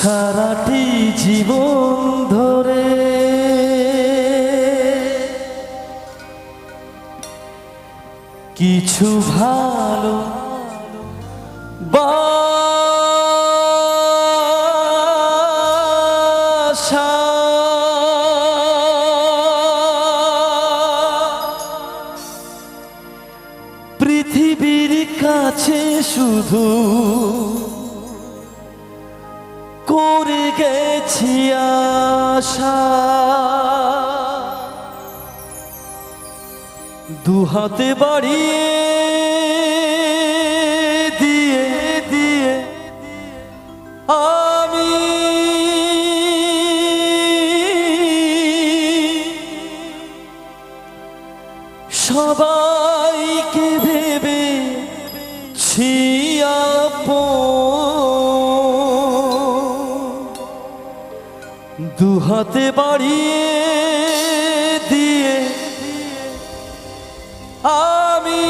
সারাটি জীবন ধরে। কিছু ভালো বাসা। পৃথিবীর কাছে শুধু করে গেছি আশা। দুহাতে বাড়িয়ে দিয়ে দিয়ে আমি সবাইকে ভেবে ছিয়াপো দুহাতে বাড়িয়ে দিয়ে আমি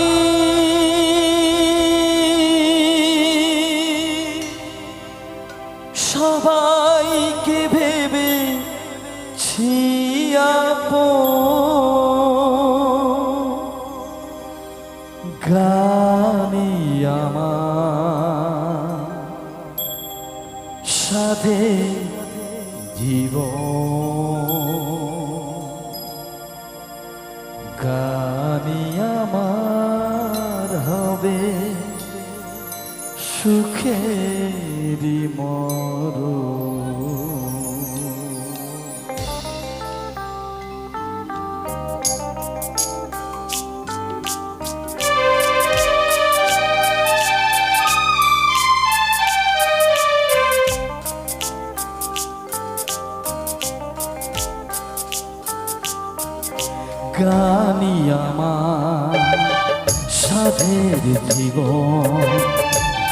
সবাইকে ভেবে ছিয়াপো গানি আমার সাধে জীবন গানি আমার হবে সুখেরি মর গানি আমার সাধের জীবন।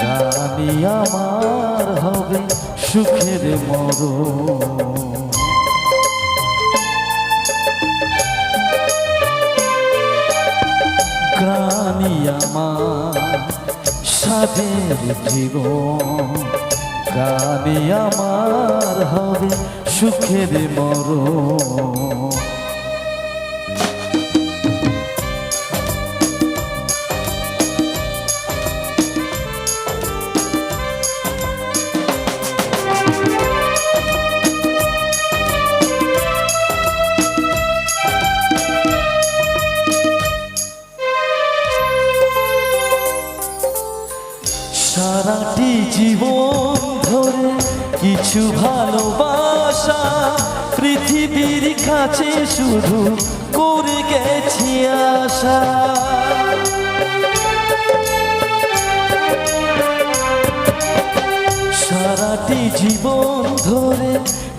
গানি আমার হবে সুখের মরণ। গানি আমার সাধের জীবন। গানি আমার হবে সুখের মরণ। সারাটি জীবন ধরে কিছু ভালোবাসা পৃথিবীর কাছে শুধু করে গেছি আশা? সারাটি জীবন ধরে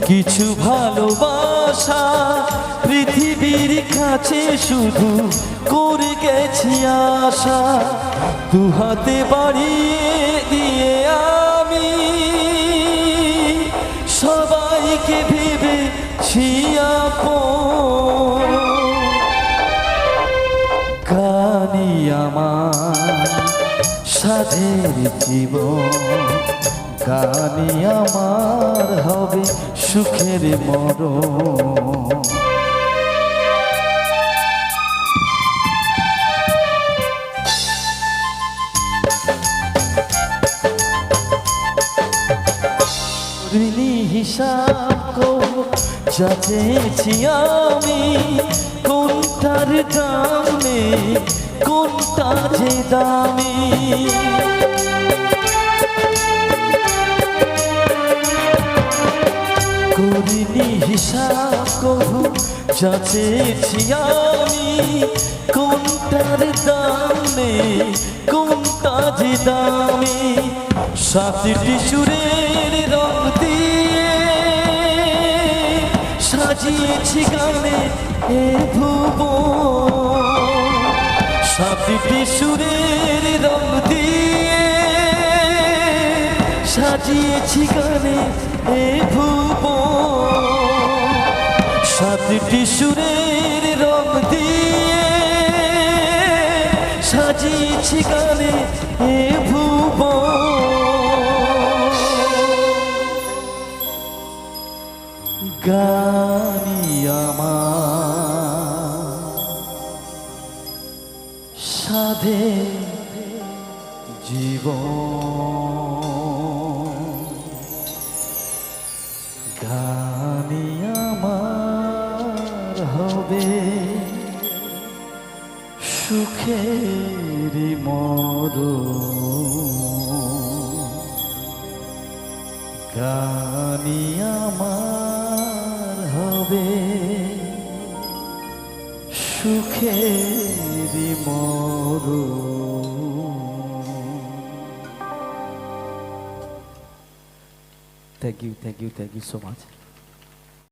কিছু ভালোবাসা পৃথিবীর কাছে শুধু করে গেছি আশা। দু হাতে আমার সাধের জীবন গানি আমার হবে সুখের মরণ। ঋণী হিসাব করব যাচেছি আমি, কোনটার দামে কোনটা যে দামি? করিনি হিসাব করব যাচেছি আমি। কোনটার দামে, কোনটা যে দামি? সাতটি সুরের রং দিয়ে সাজিয়েছি গানে এ ভুব সাতটি সুরের রং দিয়ে সাজিয়েছি গানে এ ভুব সাতটি সুরের রং দিয়ে সাজিয়েছি গানে এ ভুব গা জীবন। গানি আমার হবে সুখের মর গানি আমার সুখের মর thank you thank you thank you so much